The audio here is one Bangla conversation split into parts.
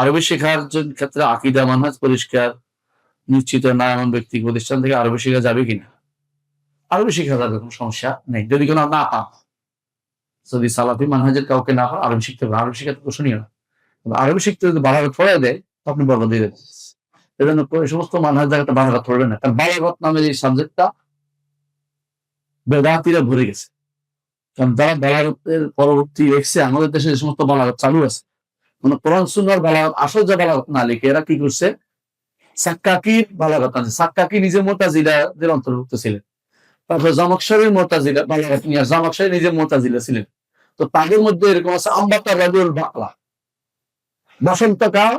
আরবি শেখার ক্ষেত্রে আকিদা মানহাজ পরিষ্কার, নিশ্চিত না এমন ব্যক্তি প্রতিষ্ঠান থেকে আরবি শেখা যাবে কিনা? আরবি শেখা যাবে, কোনো সমস্যা নেই। যদি কোনো না পান যদি সালাফি মানহাজের কাউকে না পান আরবি শিখতে হবে। আরবি শেখা তো প্রশ্নই না। আরবি শিখতে যদি বালাগত পড়ায় দেয় আপনি বরবাদ দিয়ে দেবেন এই সমস্ত মানহাজ জায়গাটা বালাগত পড়বে না। কারণ বালাগত নামের এই সাবজেক্টটা বেদাতিরা ভরে গেছে। কারণ যারা বালাগতের পরবর্তী এসছে আমাদের দেশে যে সমস্ত বালাগত চালু আছে মানে কোরআন সুন্নার বালাগত, আসল যে বালাগত না লিখে, এরা কি করছে? সাক্কাকির বালাগত আছে সাক্কাকি নিজে মোতাজিলাদের অন্তর্ভুক্ত ছিলেন। তারপর জামাকশারীর মোতাজিলা বালাগত নিয়ে জামাকশারী নিজে মোতাজিলা ছিলেন। তো তাদের মধ্যে এরকম আছে, আম্বাতা রাজুল বাকলা। বসন্তকাল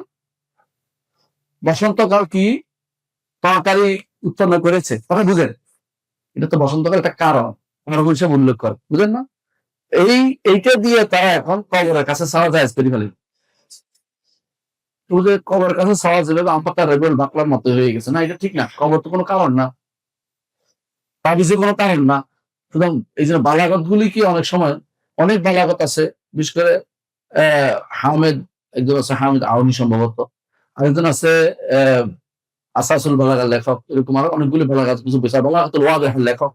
বসন্তকাল কি? তরকারি উৎপন্ন করেছে। কথা বুঝেন? এটা তো বসন্তকাল একটা কারণ। কারণ হিসেবে উল্লেখ করে বুঝেন না? এই, এইটা দিয়ে তারা এখন কবরের কাছে সাওয়া যায় করে ফেলে কবরের কাছে আম্পাতা রেবেল বাকলার হয়ে গেছে। না, এটা ঠিক না। কবর তো কোনো কারণ না। তাবিজে কোনো কারণ না। সুতরাং এই জন্য বালাগত গুলি কি অনেক সময় অনেক বালাগত আছে। বিশেষ করে হামেদ, একজন আছে হামিদ আউনি সম্ভবত। আরেকজন আছে আসাসুল বালাগার লেখক। এরকম আরও অনেকগুলি বালাগাত কিছু বেশা বালাগাতুল ওয়াদের লেখক।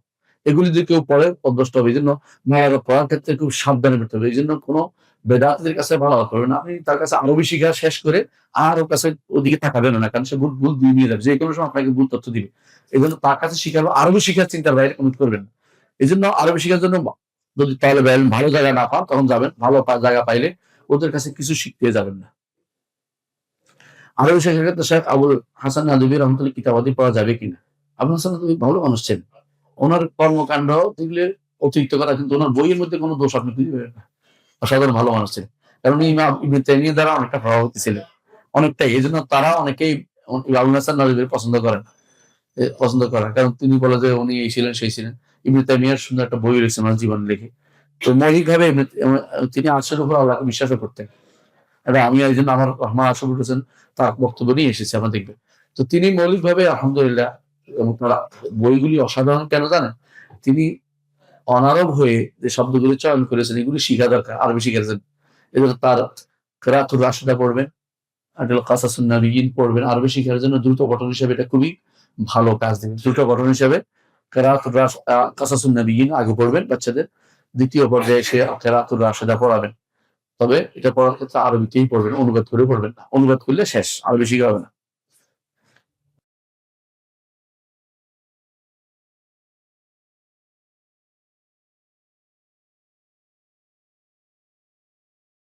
এগুলি যদি কেউ পড়ে পদ্মষ্ট হবে। এই জন্য বালাগাত পড়ার ক্ষেত্রে খুব সাবধানে পড়তে হবে। এই জন্য কোনো বেদাতদের কাছে বালাগাত করবে না আপনি তার কাছে আরবি শিখা শেষ করে আর ওর কাছে ওদিকে তাকাবেন না, কারণ সে ভুল ভুল দিয়ে নিয়ে যাবে। যে কোনো সময় আপনাকে ভুল তথ্য দিবে। এই জন্য তার কাছে শিখাবো আরবি শিখার চিন্তার বাইরে কমিট করবেন না। এই জন্য আরবি শিখার জন্য যদি তাহলে ভালো জায়গা না পান, তখন যাবেন। ভালো জায়গা পাইলে ওদের কাছে কিছু শিখতে যাবেন না। আরবি শেখার ক্ষেত্রে শেখ আবুল হাসান আদবি রহমতুল্লাহ কিতাবাদি পড়া যাবে কিনা? আবুল হাসান তুমি ভালো মানুষ ছিলেন। ওনার কর্মকাণ্ড দেখলে অতিরিক্ত করা কিন্তু ওনার বইয়ের মধ্যে কোনো দোষ আপনি খুঁজে না। অসাধারণ ভালো মানুষ ছিলেন। কারণ ইবনে তাইমিয়া দ্বারা অনেকটা প্রভাবিত ছিলেন। অনেকটাই। এই জন্য তারা অনেকেই আবুল হাসান নদীর পছন্দ করেন। পছন্দ করেন। কারণ তিনি বলে যে উনি এই ছিলেন, সেই ছিলেন। ইবনে তাইমিয়ার সুন্দর একটা বই রয়েছে ওনার জীবন লিখে। তো মৌলিকভাবে তিনি আর্শের উপর আল্লাহকে বিশ্বাসও করতেন। এবং আমি এই জন্য আমার রহমান আশরফুল হোসেন তার বক্তব্য নিয়ে এসেছি আমার দেখবে তো তিনি মৌলিকভাবে আলহামদুলিল্লাহ বইগুলি অসাধারণ কেন জানেন? তিনি অনারব হয়ে যে শব্দগুলি চয়ন করেছেন, এগুলি শিখা দরকার, আরবি শিখেছেন। এজন্য তার কেরাতুর রাশিদা পড়বেন আটল কাসাসুন নবীন পড়বেন। আরবি শিখার জন্য দ্রুত গঠন হিসেবে এটা খুবই ভালো কাজ দেবে দ্রুত গঠন হিসেবে কেরাতুর রাস কাসাসুন নবীন আগে পড়বেন, বাচ্চাদের দ্বিতীয় পর্যায়ে এসে কেরাতুর রাশিদা পড়াবেন। তবে এটা পড়ার ক্ষেত্রে আরবিতেই পড়বেন, অনুবাদ করে পড়বেন না। অনুবাদ করলে শেষ, আরবি শিখা হবে না।